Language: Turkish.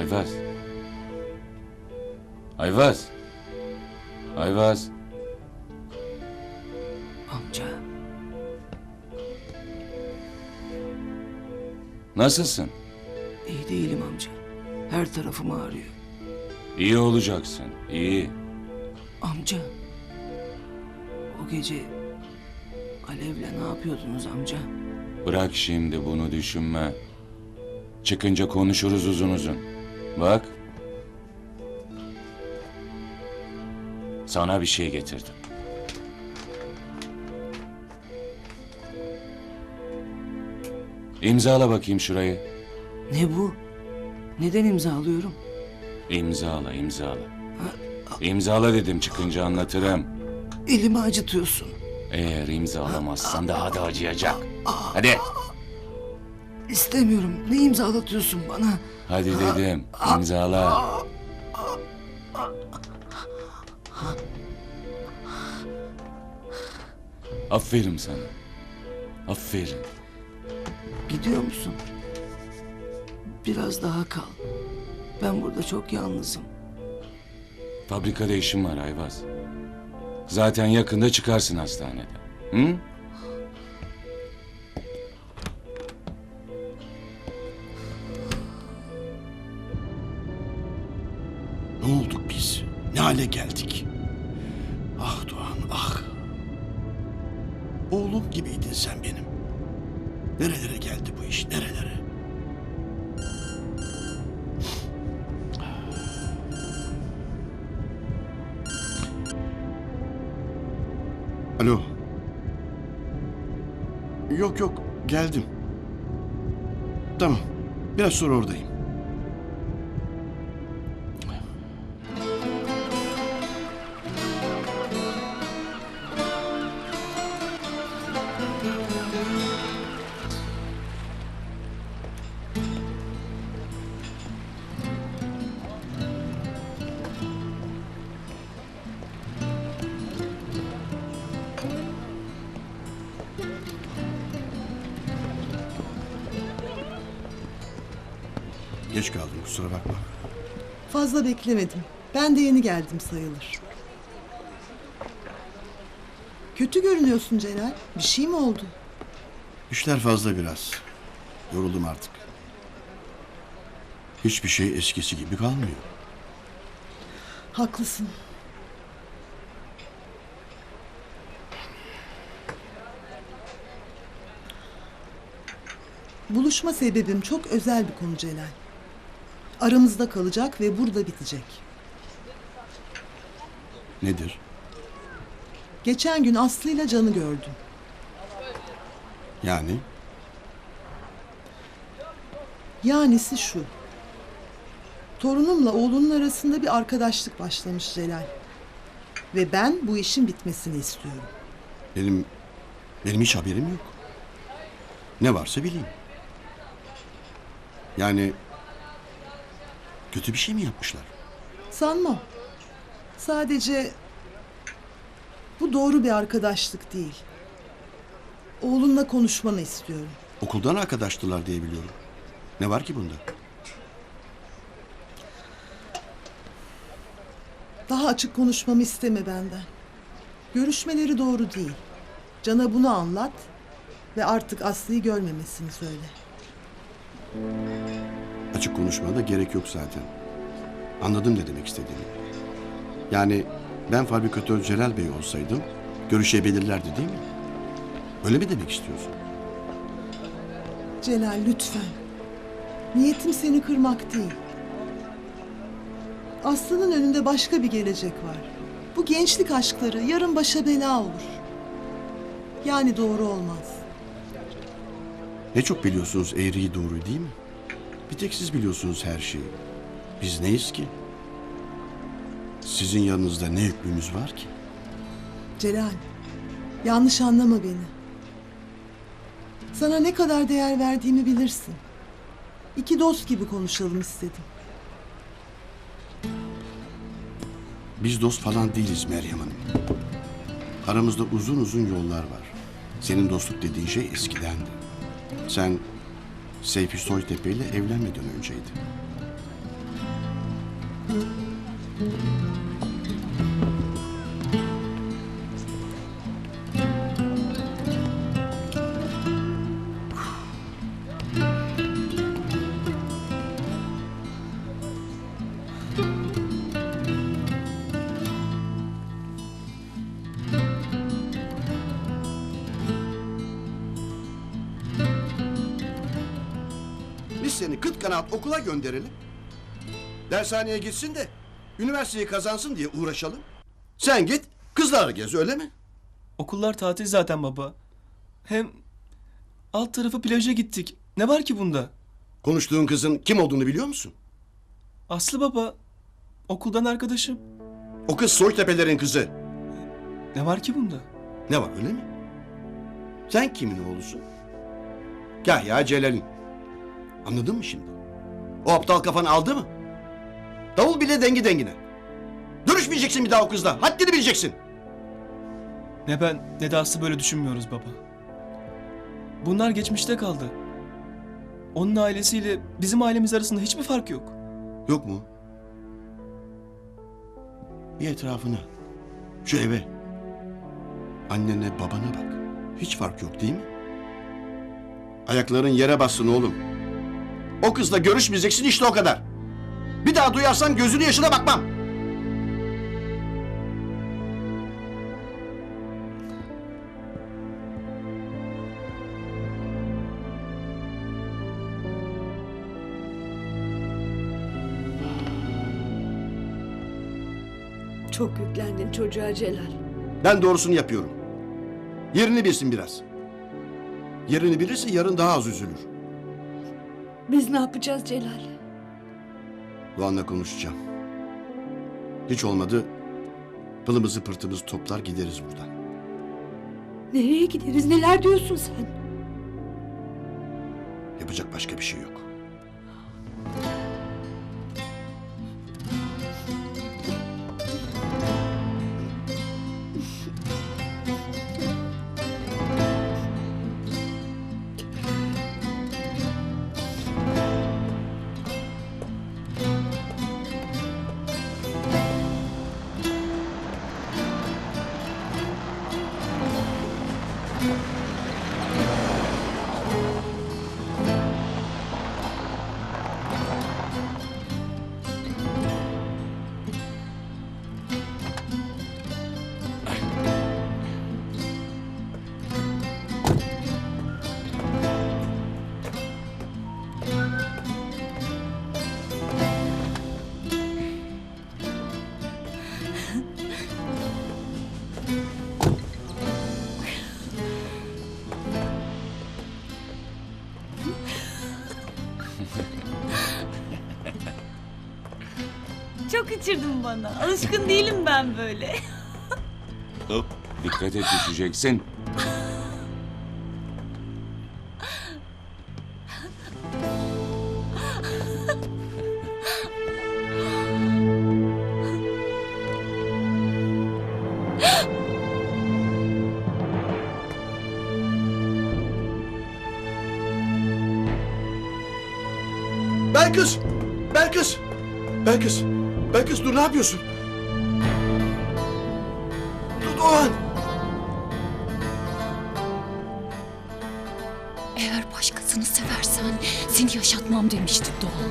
Ayvaz. Ayvaz. Ayvaz. Amca. Nasılsın? iyi değilim amca. Her tarafım ağrıyor. İyi olacaksın. İyi. Amca. O gece Alev'le ne yapıyordunuz amca? Bırak şimdi bunu düşünme. Çıkınca konuşuruz uzun uzun. Bak. Sana bir şey getirdim. İmzala bakayım şurayı. Ne bu? Neden imzalıyorum? İmzala, imzala. İmzala dedim çıkınca anlatırım. Elimi acıtıyorsun. Eğer imzalamazsan daha da acıyacak. Hadi. İstemiyorum. Ne imzalatıyorsun bana? Hadi dedim. İmzala. Aferin sana. Aferin. Gidiyor musun? Biraz daha kal. Ben burada çok yalnızım. Fabrikada işim var Ayvaz. Zaten yakında çıkarsın hastaneden. Hı? Ne olduk biz? Ne hale geldik? Ah Doğan ah. Oğlum gibiydin sen benim. Nerelere geldi bu iş nerelere? Alo. Yok yok geldim. Tamam. Biraz sonra oradayım. Geç kaldım kusura bakma. Fazla beklemedim. Ben de yeni geldim sayılır. Kötü görünüyorsun Celal. Bir şey mi oldu? İşler fazla biraz. Yoruldum artık. Hiçbir şey eskisi gibi kalmıyor. Haklısın. Buluşma sebebim çok özel bir konu Celal. Aramızda kalacak ve burada bitecek. Nedir? Geçen gün Aslı ile Can'ı gördüm. Yani Yanisi şu. Torunumla oğlunun arasında bir arkadaşlık başlamış Celal. Ve ben bu işin bitmesini istiyorum. benim benim hiç haberim yok. Ne varsa bileyim. Yani kötü bir şey mi yapmışlar? Sanmam. Sadece bu doğru bir arkadaşlık değil. Oğlunla konuşmanı istiyorum. Okuldan arkadaştılar diye biliyorum. Ne var ki bunda? Daha açık konuşmamı isteme benden. Görüşmeleri doğru değil. Can'a bunu anlat ve artık Aslı'yı görmemesini söyle. Açık konuşmaya da gerek yok zaten. Anladım ne demek istediğini. Yani ben fabrikatör Celal Bey olsaydım görüşebilirlerdi değil mi? Öyle mi demek istiyorsun? Celal lütfen. Niyetim seni kırmak değil. Aslı'nın önünde başka bir gelecek var. Bu gençlik aşkları yarın başa bela olur. Yani doğru olmaz. Ne çok biliyorsunuz eğriyi doğruyu değil mi? Bir tek siz biliyorsunuz her şeyi. Biz neyiz ki? Sizin yanınızda ne hükmümüz var ki? Celal, yanlış anlama beni. Sana ne kadar değer verdiğimi bilirsin. İki dost gibi konuşalım istedim. Biz dost falan değiliz Meryem Hanım. Aramızda uzun uzun yollar var. Senin dostluk dediğin şey eskidendi. Sen Seyfi Soytepe ile evlenmeden önceydi. Kanaat okula gönderelim. Dershaneye gitsin de üniversiteyi kazansın diye uğraşalım. Sen git kızlarla gez öyle mi? Okullar tatil zaten baba. Hem alt tarafı plaja gittik. Ne var ki bunda? Konuştuğun kızın kim olduğunu biliyor musun? Aslı baba. Okuldan arkadaşım. O kız Soytepe'lerin kızı. Ne var ki bunda? Ne var öyle mi? Sen kimin oğlusun? Kahya Celal'in. Anladın mı şimdi? O aptal kafan aldı mı? Davul bile dengi dengine. Görüşmeyeceksin bir daha o kızla. Haddini bileceksin. Ne ben ne de Aslı böyle düşünmüyoruz baba. Bunlar geçmişte kaldı. Onun ailesiyle bizim ailemiz arasında hiçbir fark yok. Yok mu? Bir etrafına. Şu eve. Annene babana bak. Hiç fark yok değil mi? Ayakların yere bassın oğlum. O kızla görüşmeyeceksin işte o kadar. Bir daha duyarsam gözünü yaşına bakmam. Çok yüklendin çocuğa Celal. Ben doğrusunu yapıyorum. Yerini bilsin biraz. Yerini bilirse yarın daha az üzülür. Biz ne yapacağız Celal? Doğan'la konuşacağım. Hiç olmadı pılımızı pırtımızı toplar gideriz buradan. Nereye gideriz? Neler diyorsun sen? Yapacak başka bir şey yok. Çok içirdin bana. Alışkın değilim ben böyle. Hop dikkat et düşeceksin. Belkıs! Belkıs! Belkıs! Belkıs dur ne yapıyorsun? Dur Doğan. Eğer başkasını seversen seni yaşatmam demişti Doğan.